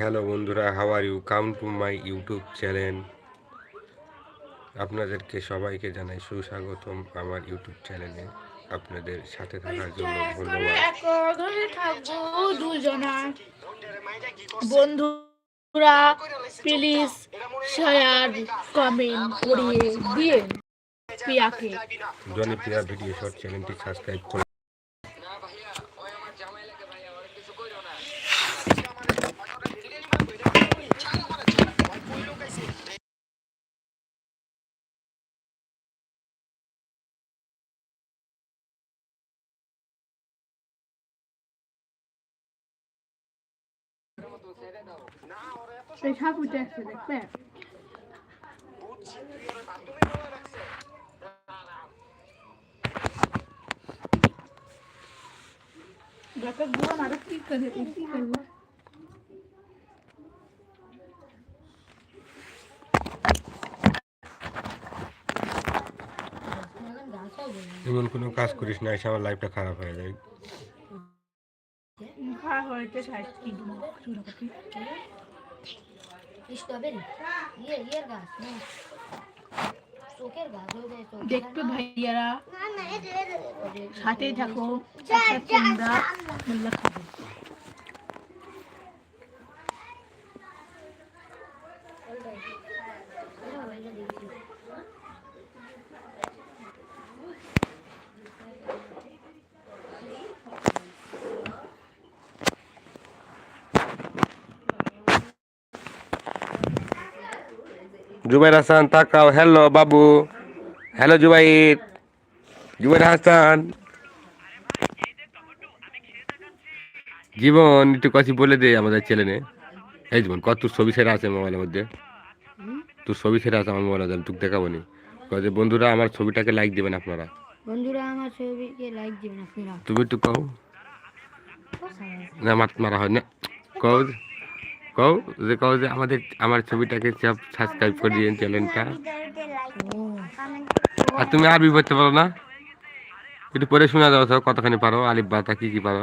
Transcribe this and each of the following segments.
Hello বন্ধুরা how are you come to my YouTube channel আপনাদেরকে সবাইকে জানাই সুস্বাগতম আমার ইউটিউব চ্যানেলে আপনাদের সাথে থাকার জন্য ধন্যবাদ। একঘরে থাকব দুজনা বন্ধুরা প্লিজ শেয়ার কমেন্ট করিয়ে দিয়ে প্রিয়াকে জনপ্রিয়া ভিডিও শর্ট চ্যানেলটি সাবস্ক্রাইব এই ঠাকুরটা আছে দেখবে মারা কি করে কি করবে এমন কোনো কাজ করিস না, এসে আমার লাইফটা খারাপ হয়ে যায়। খাওয়া হয়েছে ষাট কিলো শুরু করতে স্ট্রবেরি ইয়ে ইয়ের গাছ না চোখের গাছ হয়ে যায় চোখ দেখবে ভাইয়ারা সাথে থাকো একসাথে জুবাইর হাসান তাকাও হ্যালো বাবু। হ্যালো জুবাইর। জুবাইর হাসান। জীবন একটু কথা বলে দে আমাদের ছেলে এই জীবন কত তোর ছবি সেরা আছে মোবাইলের মধ্যে? তোর ছবি সেরা আছে আমার মোবাইলে তোকে দেখাবো নি। যে বন্ধুরা আমার ছবিটাকে লাইক দিবেন আপনারা। বন্ধুরা আমার ছবিকে লাইক দিবেন আপনারা। তুমি একটু কও। না মাত মারা হয় না। কও কও যে কও যে আমাদের আমার ছবিটাকে সব সাবস্ক্রাইব করে দিয়েন চ্যানেলটা আর তুমি আরবি পড়তে পারো না? একটু পরে শোনা দাও তো কতখানি পারো? আলিফ বাতা কি কি পারো?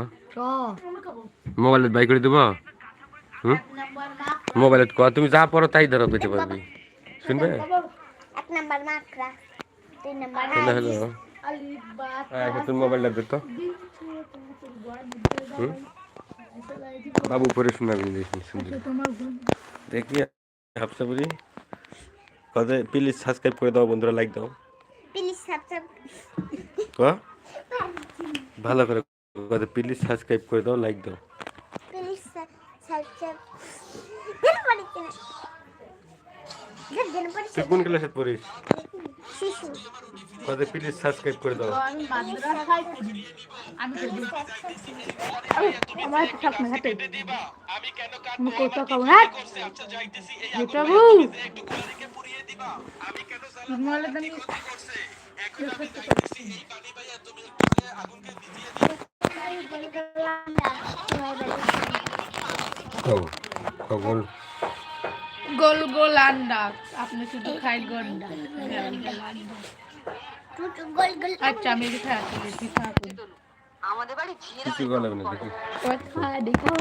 মোবাইলে বাই করে দেবো? হুম? মোবাইলে ক তুমি যা পড়ো তাই ধরো পেতে পারবি। শুনবে? Number hello. আচ্ছা তুমি মোবাইলটা দে তো। হুম? বাবু পরে শোনাবি দেখি শুনবি তোমার দেখি হাফসা বলি কত প্লিজ সাবস্ক্রাইব করে দাও বন্ধুরা লাইক দাও। প্লিজ সাবস্ক্রাইব ক? ভালো করে কত প্লিজ সাবস্ক্রাইব করে দাও লাইক দাও। প্লিজ সাবস্ক্রাইব কোন ক্লাসে পড়িস? শিশু প্লিজ সাবস্ক্রাইব করে দাও। আমি গোল গোল আন্ডা আপনি শুধু খাই গন্ডা গোল গোল আচ্ছা আমি এটা খাই আসি দেখি থাকুন। কিছু বলবে না দেখি। কথা দেখা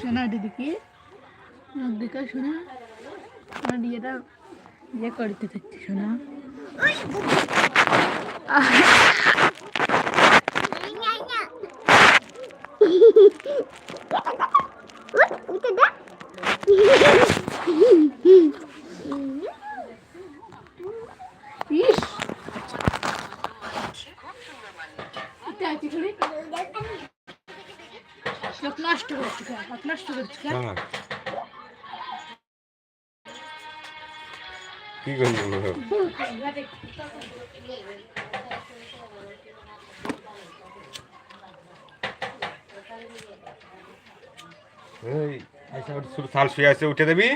শোনা দিদি কি দেখা শোনা। আমার বিয়েটা ইয়ে করতে থাকছি শোনা। ইস এটা কি করে লোক নষ্ট করছে লোক নষ্ট করছে হ্যাঁ কি করব এই আচ্ছা ওটা শুধু শাল শুয়ে আছে উঠে দেবি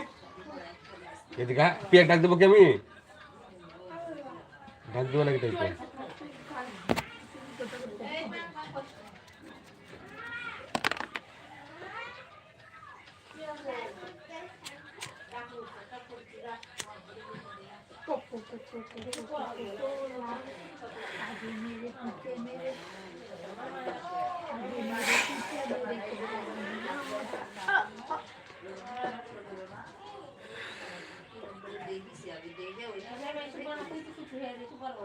এদিকে পিয়াক ডাক দেবো কি আমি ডাক দেবো নাকি তাই Thank you. তো?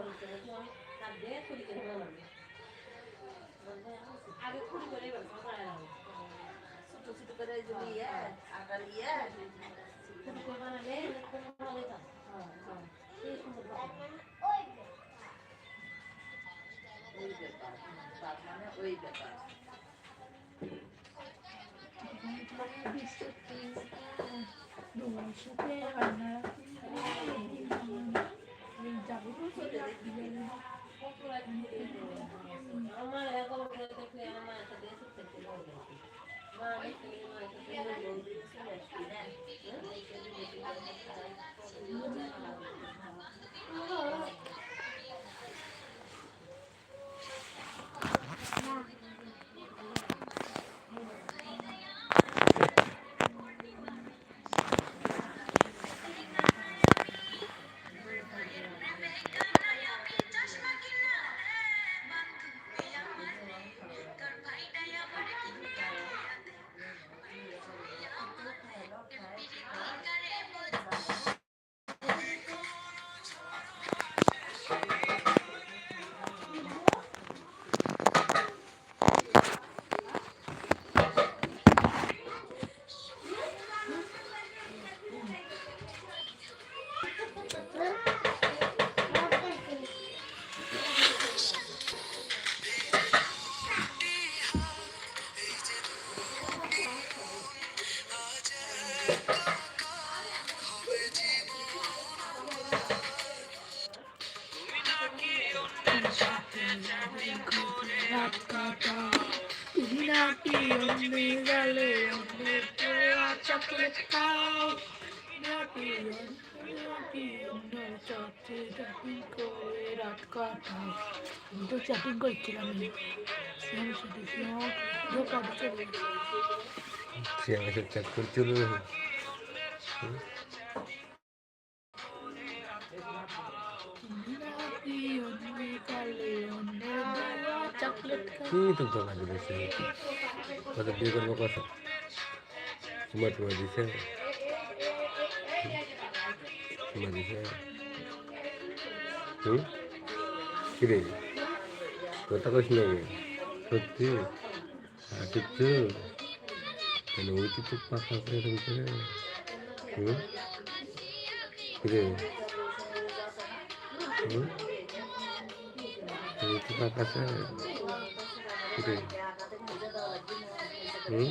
রাত কাটা তুমি নাকি অন্য গেলে অন্যের চকলেট খাও করে রাত কাটাও আমি করছিল চকলেট খাও কি তো ধোকা দিয়েছে কত বিয়ে করব কত তোমার তোমার দিছে তোমার দিছে হুম কিরে কথা কইস না রে সত্যি হাঁটিচ্ছ কেন ওই তো চোখ পাখা করে এরকম করে হুম কিরে হুম ওই তো পাখা আছে কিরে হুম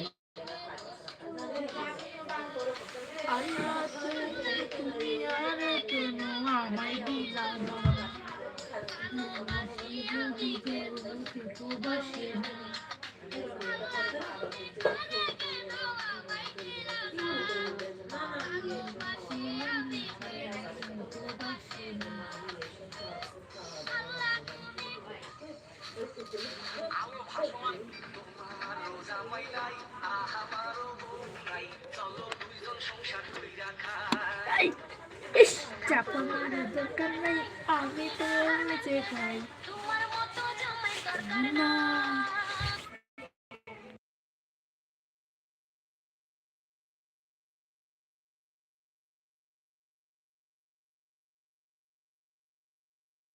আমি তো যে খাই না।